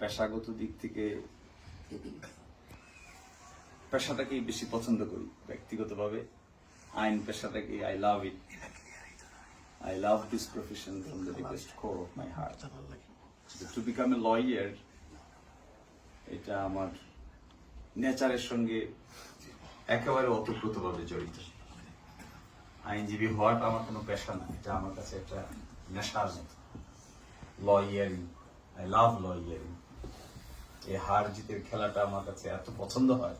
পেশাগত দিক থেকে পেশাটাকেই বেশি পছন্দ করি, ব্যক্তিগতভাবে। আইন পেশাটাকে I love it I love this profession from the deepest core of my heart to become a lawyer এটা আমার নেচারের সঙ্গে একেবারে ওতপ্রোতভাবে জড়িত। আইনজীবী হওয়াটা আমার কোনো পেশা না এটা আমার কাছে একটা নেশার মতো। লয়ারিং আই লাভ লয়ারিং এই হার জিতের খেলাটা আমার কাছে এত পছন্দ হয়,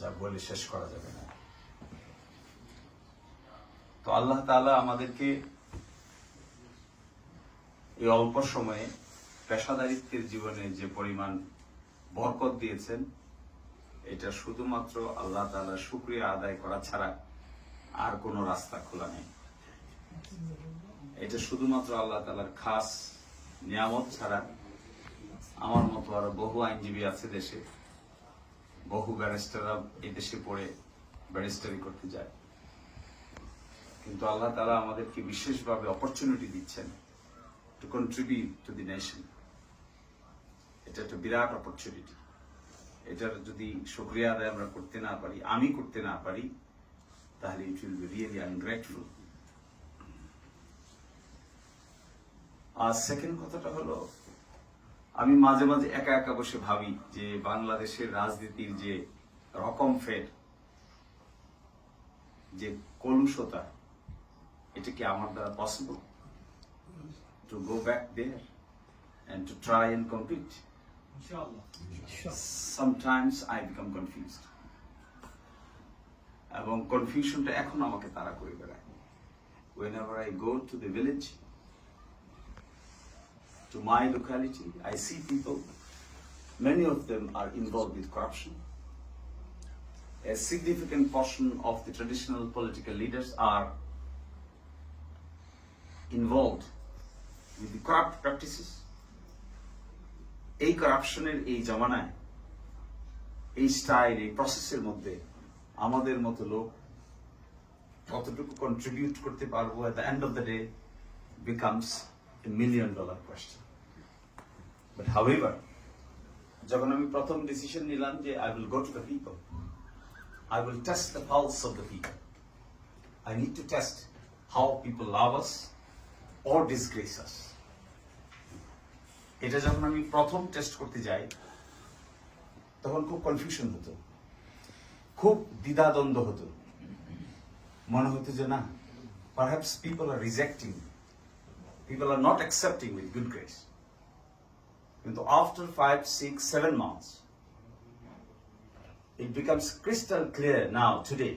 যা বলে শেষ করা যাবে না। তো আল্লাহ তাআলা আমাদেরকে এই অল্প সময়ে পেশাদারিত্বের জীবনে যে পরিমাণ বরকত দিয়েছেন, এটা শুধুমাত্র আল্লাহ তাআলা শুক্রিয়া আদায় করা ছাড়া আর কোনো রাস্তা খোলা নেই। এটা শুধুমাত্র আল্লাহ তালার খাস নিয়ামত ছাড়া মতো আরও বহু আইনজীবী আছে দেশে, বহু ব্যারিস্টাররা এই দেশে পড়ে ব্যারিস্টারি করতে যায়। কিন্তু আল্লাহ তাআলা আমাদেরকে বিশেষভাবে অপরচুনিটি দিচ্ছেন to contribute to the nation এটা একটা বিরাট অপরচুনিটি এটার যদি শুক্রিয়া আদায় আমরা করতে না পারি, আমি করতে না পারি, তাহলে it will be really ungrateful R second কথাটা হলো আমি মাঝে মাঝে একা একা বসে ভাবি যে বাংলাদেশের রাজনীতির যে রকম ফের যে কলুষতা এটা কি আমার দ্বারা possible to go back there and to try and compete. Sometimes I become confused. এবং কনফিউশনটা এখন আমাকে তারা করে বেড়ায় whenever I go to the village to my locality I see people many of them are involved with corruption a significant portion of the traditional political leaders are involved with the corrupt practices এই কারাপশনের এই জামানায় এই style এই প্রসেসের মধ্যে আমাদের মতো লোক কতটুকু কন্ট্রিবিউট করতে পারবো at the end of the day becomes a million dollar question but however যখন আমি প্রথম ডিসিশন নিলাম যে I will go to the people I will test the pulse of the people I need to test how people love us or disgrace us এটা যখন আমি প্রথম test করতে যাই, তখন খুব কনফিউশন হতো। খুব দ্বিধাদ্বন্দ্ব হতো। মনে হতো যে না perhaps people are rejecting People are not accepting with good grace কিন্তু after five six seven months it becomes crystal clear now today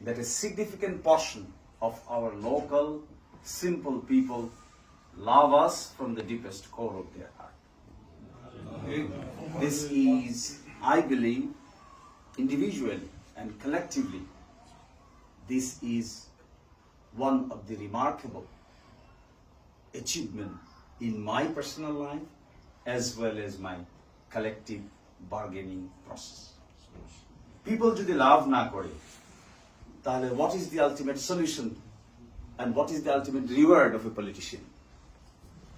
that a significant portion of our local simple people love us from the deepest core of their heart. This is, I believe, individually and collectively, this is one of the remarkable achievement in my personal life as well as my collective bargaining process. People যদি লাভ না করে তাহলে what is the ultimate solution and what is the ultimate reward of a politician?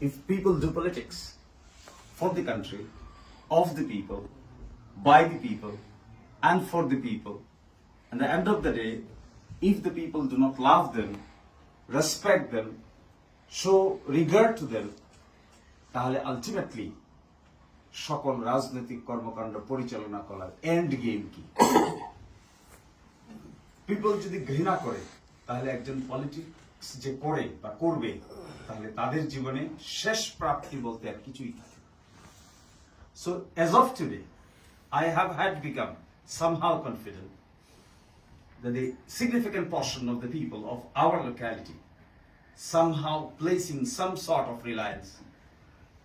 If people do politics for the country, of the people, by the people, and for the people, at the end of the day, if the people do not love them, respect them, show regard to them, তাহলে ultimately সকল রাজনৈতিক কর্মকাণ্ড পরিচালনা করার and game কি? People যদি ঘৃণা করে তাহলে একজন পলিটিক্স যে করে বা করবে তাহলে তাদের জীবনে শেষ প্রাপ্তি বলতে আর কিছুই থাকে So as of today, I have had become somehow confident that the significant portion of the people of our locality somehow placing some sort of reliance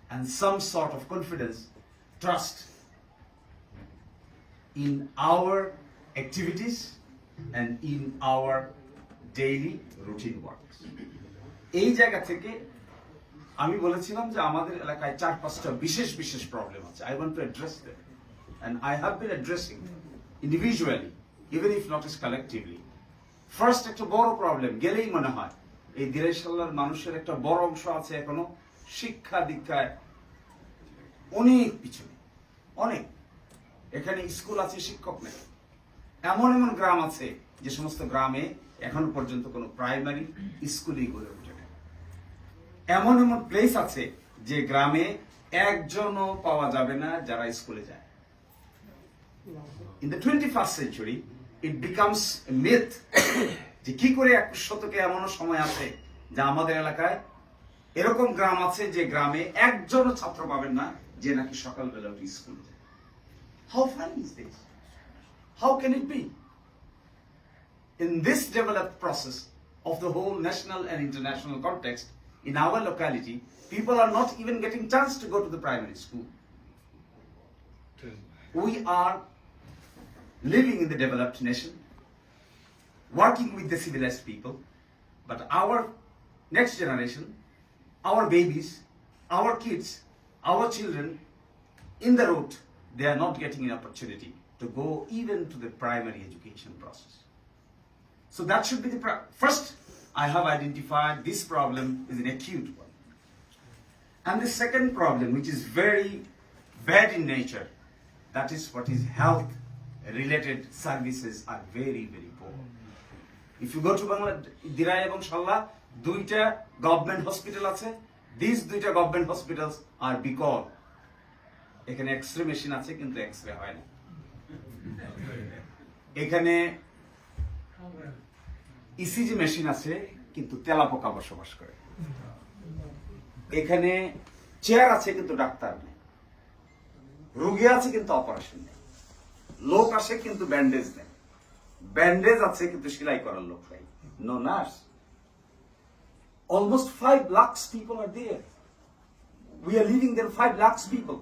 and some sort of confidence, trust in our activities and in our daily routine works. এই জায়গা থেকে আমি বলেছিলাম যে আমাদের এলাকায় চার পাঁচটা বিশেষ বিশেষ প্রবলেম আছে I want to address them and I have been addressing individually even if not is collectively first একটা বড় প্রবলেম গেলেই মনে হয়, এই দিরেশাল্লার মানুষের একটা বড় অংশ আছে এখনও শিক্ষা দীক্ষায় অনেক পিছনে, অনেক। এখানে স্কুল আছে, শিক্ষক নেই। এমন এমন গ্রাম আছে, যে সমস্ত গ্রামে এখন পর্যন্ত কোনো প্রাইমারি স্কুলই গড়ে ওঠে না। এমন এমন প্লেস আছে, যে গ্রামে একজনও পাওয়া যাবে না যারা স্কুলে যায়। The twenty first century it becomes myth যে কি করে এক শতকে এমনও সময় আছে যা আমাদের এলাকায় এরকম গ্রাম আছে যে গ্রামে একজনও ছাত্র পাবেন না যে নাকি সকালবেলা উঠে স্কুল যায় how fun is this how can it be in this developed process of the whole national and international context in our locality people are not even getting chance to go to the primary school we are living in the developed nation working with the civilized people but our next generation our babies our kids our children in the road they are not getting an opportunity to go even to the primary education process so that should be the first. I have identified this problem is an acute one. And the second problem, which is very bad in nature, that is what is health related services are very, very poor. If you go to Bangla, Dirai এবং সাল্লাহ দুইটা government hospital আছে। This দুইটা government hospitals আর বিকল এখানে X ray machine আছে কিন্তু X ray হয় না। এখানে ইসিজি মেশিন আছে কিন্তু তেলাপোকা বসবাস করে। এখানে চেয়ার আছে কিন্তু ডাক্তার নেই। রোগী আছে কিন্তু অপারেশন নেই। লোক আসে কিন্তু ব্যান্ডেজ নেই ব্যান্ডেজ আছে কিন্তু সেলাই করার লোক নেই। No nurse almost five lakhs people are there we are living there five lakhs people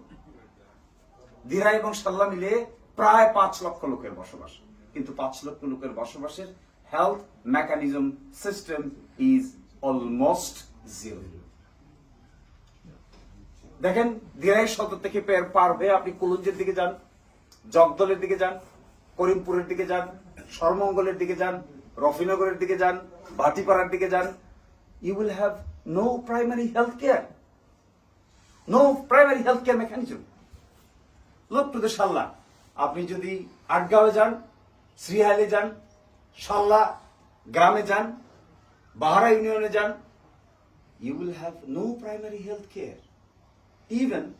Dirai এবং সাল্লা মিলে প্রায় পাঁচ লক্ষ লোকের বসবাস। কিন্তু পাঁচ লক্ষ লোকের বসবাসের health mechanism system is almost zero দেখেন, দিরাই সদর থেকে পার হয়ে আপনি কুলুঞ্জের দিকে যান। জগদলের দিকে যান করিমপুরের দিকে যান সরমঙ্গলের দিকে যান রফিনগরের দিকে যান ভাটিপাড়ার দিকে যান you will have no primary health care no primary health care mechanism লোক টু সাল্লা আপনি যদি আটগাঁওয়ে যান শ্রীহাইলে যান সাল্লা গ্রামে যান বাহারা ইউনিয়নে যান you will have no primary health care. Even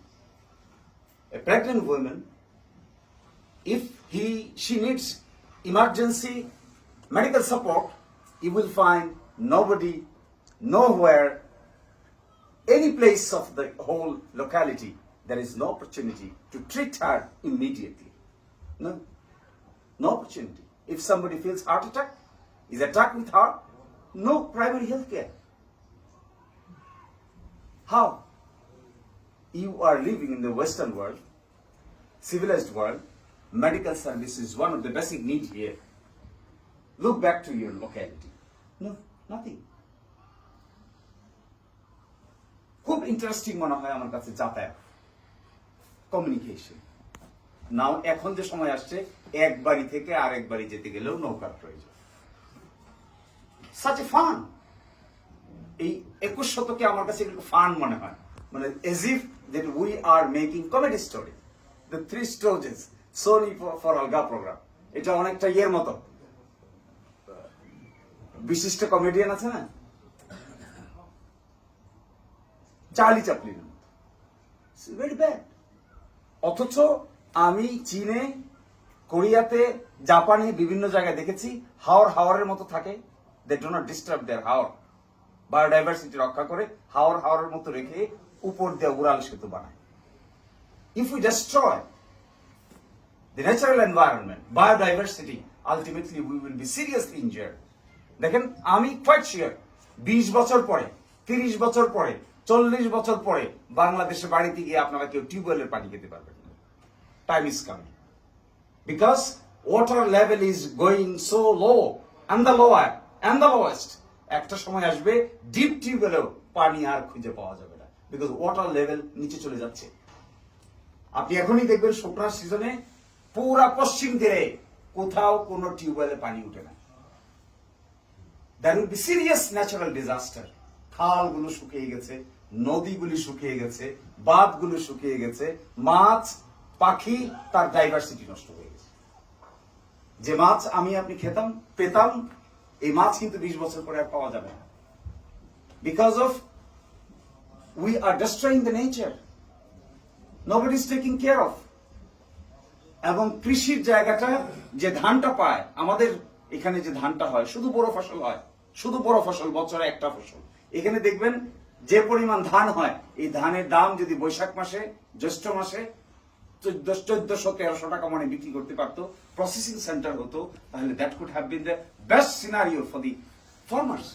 a pregnant woman, if he she needs emergency medical support, you will find nobody, nowhere, any place of the whole locality, there is no opportunity to treat her immediately. No, no opportunity. If somebody feels heart attack, is attacked with heart, no primary health care. How? You are living in the Western world, civilized world. Medical service is one of the basic needs here. Look back to your locality. No, nothing. খুব interesting মনে হয় আমার কাছে যাতায়াত communication নাও এখন যে সময় আসছে এক বাড়ি থেকে আরেক বাড়ি যেতে গেলেও নৌকার প্রয়োজন সাচ এ ফান এই একুশ শতকে আমার কাছে এগুলো ফান মনে হয় মানে as if that we are making comedy story the three storages Sony for আলগা প্রোগ্রাম এটা অনেকটা ইয়ের মতো। বিশিষ্ট কমেডিয়ান আছে না? চার্লি চাপলিনের মতো। ভেরি ব্যাড অথচ আমি চীনে, কোরিয়াতে, জাপানে বিভিন্ন জায়গায় দেখেছি, হাওর হাওয়ারের মতো থাকে। They do not disturb their Haor. Biodiversity রক্ষা করে হাওর হাওরের মতো রেখে উপর দিয়ে উড়াল সেতু বানায়। If we destroy the natural environment, biodiversity, ultimately we will be seriously injured. দেখেন আমি কোয়াইট শিওর বিশ বছর পরে তিরিশ বছর পরে চল্লিশ বছর পরে বাংলাদেশে বাড়িতে গিয়ে আপনারা কেউ টিউবওয়েলের পানি খেতে পারবেন না। Time is coming because water level is going so low and the lower and the lowest একটা সময় আসবে ডিপ টিউবওয়েলেও পানি আর খুঁজে পাওয়া যাবে না। বিকজ ওয়াটার লেভেল নিচে চলে যাচ্ছে। আপনি এখনই দেখবেন শুকনার সিজনে পুরা পশ্চিম তীরে কোথাও কোনো টিউবওয়েলে পানি উঠে না। Will be serious natural disaster খালগুলো শুকিয়ে গেছে, নদীগুলি শুকিয়ে গেছে, বাঁধগুলো শুকিয়ে গেছে, মাছ, পাখি, তার ডাইভার্সিটি নষ্ট হয়ে গেছে। যে মাছ আমি আপনি খেতাম, পেতাম, এই মাছ কিন্তু বিশ বছর পরে আর পাওয়া যাবে না। Because of we are destroying the nature nobody is taking care of এবং কৃষির জায়গাটা যে ধানটা পায়, আমাদের এখানে যে ধানটা হয়, শুধু বড় ফসল হয়, শুধু বড় ফসল, বছরে একটা ফসল। এখানে দেখবেন যে পরিমাণ ধান হয়, এই ধানের দাম যদি বৈশাখ মাসে, জ্যৈষ্ঠ মাসে চোদ্দশো, তেরোশো টাকা মানে বিক্রি করতে পারতো প্রসেসিং সেন্টার হতো, তাহলে that could have been the best scenario for the farmers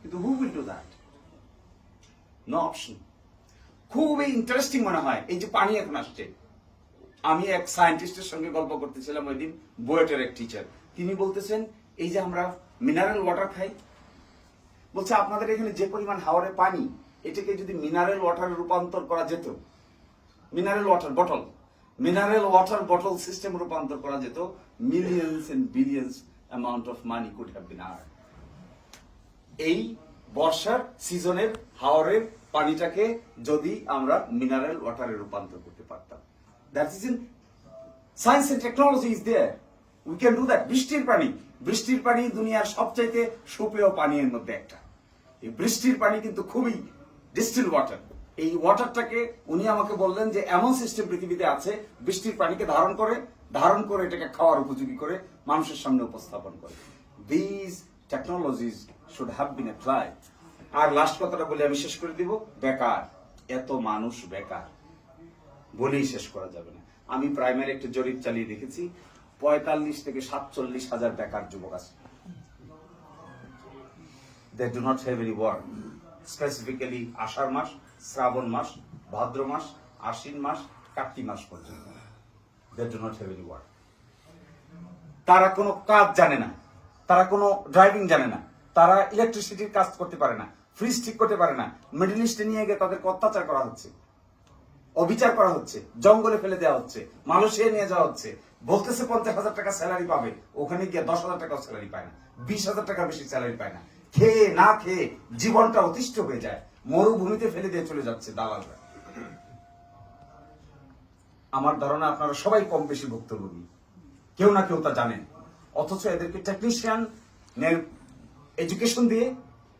কিন্তু who will do that no option খুবই ইন্টারেস্টিং মনে হয়, এই যে পানি এখন আসছে। আমি এক সায়েন্টিস্টের সঙ্গে গল্প করতেছিলাম ওই দিন বুয়েটের এক টিচার তিনি বলতেছেন, এই যে আমরা মিনারেল ওয়াটার খাই, বলছে, আপনাদের এখানে যে পরিমাণ হাওড়ে পানি, এটাকে যদি মিনারেল ওয়াটারে রূপান্তর করা যেত mineral water bottle mineral water bottle system রূপান্তর করা যেত millions and billions amount of money could have been আর এই বর্ষার সিজনের হাওরের পানিটাকে যদি আমরা মিনারেল ওয়াটারে রূপান্তর করতে পারতাম। That is in science and technology is there we can do that বৃষ্টির পানি। বৃষ্টির পানি দুনিয়ার সবচাইতে সুপেয় পানির মধ্যে একটা। এই বৃষ্টির পানি কিন্তু খুবই ডিস্টিল ওয়াটার এই ওয়াটারটাকে উনি আমাকে বললেন যে, এমন সিস্টেম পৃথিবীতে আছে, বৃষ্টির পানিকে ধারণ করে ধারণ করে এটাকে খাওয়ার উপযোগী করে মানুষের সামনে উপস্থাপন করে। These technologies should have been applied R last কথাটা বলে আমি শেষ করে দিব, বেকার। এত মানুষ বেকার। বলেই শেষ করা যাবে না। আমি প্রাইমারি একটা জরিপ চালিয়ে দেখেছি, পঁয়তাল্লিশ থেকে সাতচল্লিশ হাজার বেকার যুবক আছে। They do not have any work. Specifically আষাঢ় মাস, শ্রাবণ মাস, ভাদ্র মাস, আশ্বিন মাস, কার্তিক মাস পর্যন্ত। They do not have any work. তারা কোনো কাজ জানে না। তারা কোনো ড্রাইভিং জানে না। তারা ইলেকট্রিসিটির কাজ করতে পারে না। ফ্রিজ ঠিক করতে পারে না। মিডল ইস্টে নিয়ে গিয়ে তাদেরকে অত্যাচার করা হচ্ছে। অবিচার করা হচ্ছে, জঙ্গলে ফেলে দেওয়া হচ্ছে মালয়েশিয়া নিয়ে যাওয়া হচ্ছে। বলতেছে পঞ্চাশ হাজার টাকা স্যালারি পাবে, ওখানে গিয়ে দশ হাজার টাকাও স্যালারি পায় না, বিশ হাজার টাকা বেশি স্যালারি পায় না। খেয়ে না খেয়ে জীবনটা অতিষ্ঠ হয়ে যায়, মরুভূমিতে ফেলে দিয়ে চলে যাচ্ছে দালালরা। আমার ধারণা আপনারা সবাই কম বেশি ভুক্তভোগী। কেউ না কেউ তা জানেন। অথচ এদেরকে টেকনিশিয়ান এডুকেশন দিয়ে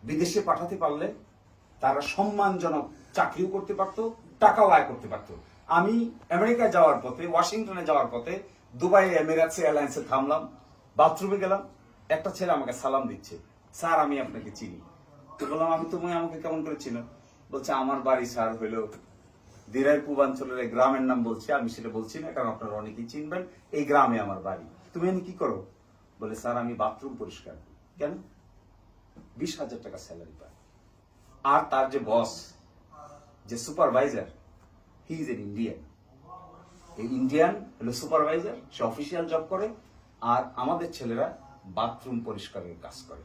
বিদেশে পাঠাতে পারলে তারা সম্মানজনক চাকরিও করতে পারতো টাকাও আয় করতে পারতো। আমি আমেরিকা যাওয়ার পথে, ওয়াশিংটনে যাওয়ার পথে দুবাই এমিরেটস এয়ারলাইন্সে থামলাম, বাথরুমে গেলাম, একটা ছেলে আমাকে সালাম দিচ্ছে, স্যার, আমি আপনাকে চিনি। তো বললাম, আমি তুমি আমাকে কেমন করে চিনো? বলছে, আমার বাড়ি, স্যার হইল দিরাই পূর্বাঞ্চলের এই গ্রামের নাম বলছি, আমি সেটা বলছি না, কারণ আপনারা অনেকেই চিনবেন, এই গ্রামে আমার বাড়ি। তুমি এনে কি করো? বলে, স্যার, আমি বাথরুম পরিষ্কার কেন? বিশ হাজার টাকা স্যালারি পায়। আর তার যে বস যে supervisor he is an Indian এই ইন্ডিয়ান হলো সুপারভাইজার সে অফিসিয়াল জব করে, আর আমাদের ছেলেরা বাথরুম পরিষ্কারের কাজ করে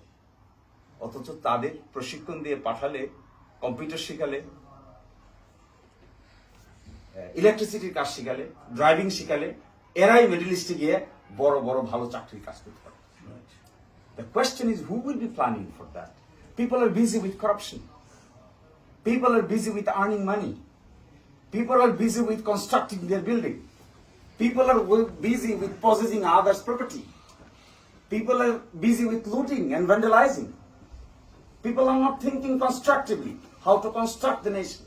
অথচ তাদের প্রশিক্ষণ দিয়ে পাঠালে কম্পিউটার শিখালে ইলেকট্রিসিটির কাজ শিখালে ড্রাইভিং শিখালে, এরাই মিডল ইস্টে গিয়ে বড় বড় ভালো চাকরির কাজ করতে পারে the question is who will be planning for that? People are busy with corruption. People are busy with earning money. People are busy with constructing their building. People are wi- busy with possessing others' property. People are busy with looting and vandalizing. People are not thinking constructively how to construct the nation,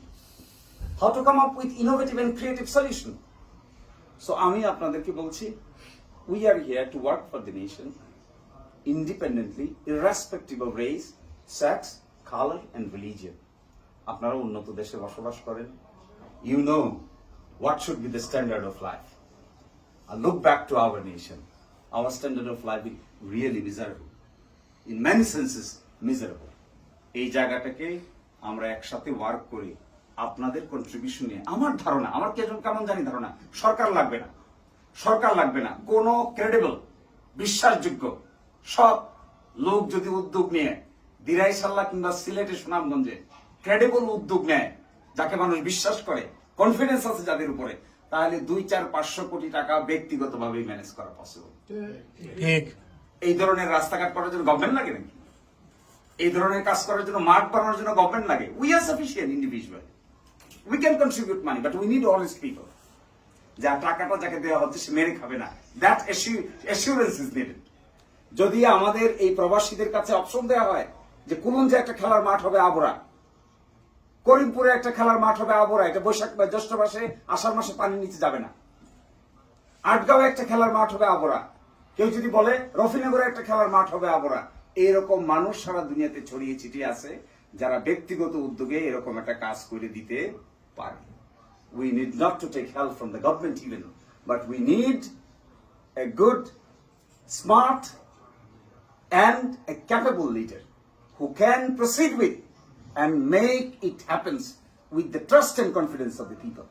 how to come up with innovative and creative solution. So আমি আপনাদেরকে বলছি we are here to work for the nation independently, irrespective of race, sex, color and religion. আপনারা উন্নত দেশে বসবাস করেন you know what should be the standard of life. I look back to our nation. Our standard of life is really miserable. In many senses. এই জায়গাটাকে আমরা একসাথে work করি আপনাদের কন্ট্রিবিউশন নিয়ে, আমার ধারণা, আমার কেমন কেমন জানি ধারণা, সরকার লাগবে না সরকার লাগবে না কোন ক্রেডিবল বিশ্বাসযোগ্য সব লোক যদি উদ্যোগ নিয়ে, দিরাই সাল্লাহ কিংবা সিলেটে সুনামগঞ্জে ক্রেডিবল উদ্যোগ নেয় যাকে মানুষ বিশ্বাস করে কনফিডেন্স আছে যাদের উপরে তাহলে দুই চার পাঁচশো কোটি টাকা ব্যক্তিগতভাবে ম্যানেজ করা পসিবল ঠিক। এই ধরনের রাস্তাঘাট করার জন্য গভর্নমেন্ট লাগে নাকি? এই ধরনের কাজ করার জন্য মাঠ বানানোর জন্য গভর্নমেন্ট লাগে? We are sufficient individual we can contribute money but we need honest people যা টাকাটা যাকে দেওয়া হচ্ছে সে মেরে খাবে না। দ্যাট অ্যাসিউরেন্স ইজ নিডেড যদি আমাদের এই প্রবাসীদের কাছে অপশন দেওয়া হয় যে কোন যে একটা খেলার মাঠ হবে আবরা করিমপুরে একটা খেলার মাঠ হবে আবরা এটা বৈশাখ বা জ্যৈষ্ঠ মাসে আষাঢ় মাসে পানির নিচে যাবে না। আটগাঁও একটা খেলার মাঠ হবে আবরা কেউ যদি বলে রফিনগরে একটা খেলার মাঠ হবে আবরা এরকম মানুষ সারা দুনিয়াতে ছড়িয়ে ছিটিয়ে আছে যারা ব্যক্তিগত উদ্যোগে এরকম একটা কাজ করে দিতে পারে। We need not to take help from the government even, বাট we নিড a good smart and a capable leader who can proceed with and make it happen with the trust and confidence of the people.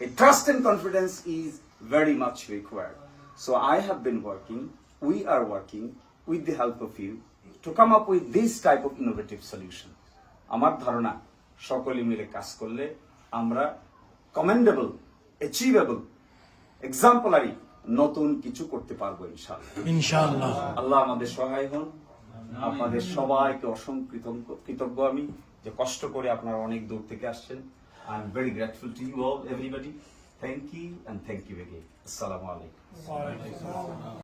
A trust and confidence is very much required. So I have been working, we are working with the help of you to come up with this type of innovative solution. আমার ধারণা সকলে মিলে কাজ করলে আমরা commendable achievable exemplary নতুন কিছু করতে পারবো ইনশাআল্লাহ ইনশাআল্লাহ আল্লাহ আমাদের সহায় হন আপনাদের সবাইকে অসংখ্য কৃতজ্ঞ আমি যে কষ্ট করে আপনারা অনেক দূর থেকে আসছেন। I am very grateful to you all everybody thank you and thank you again আসসালামু। আলাইকুম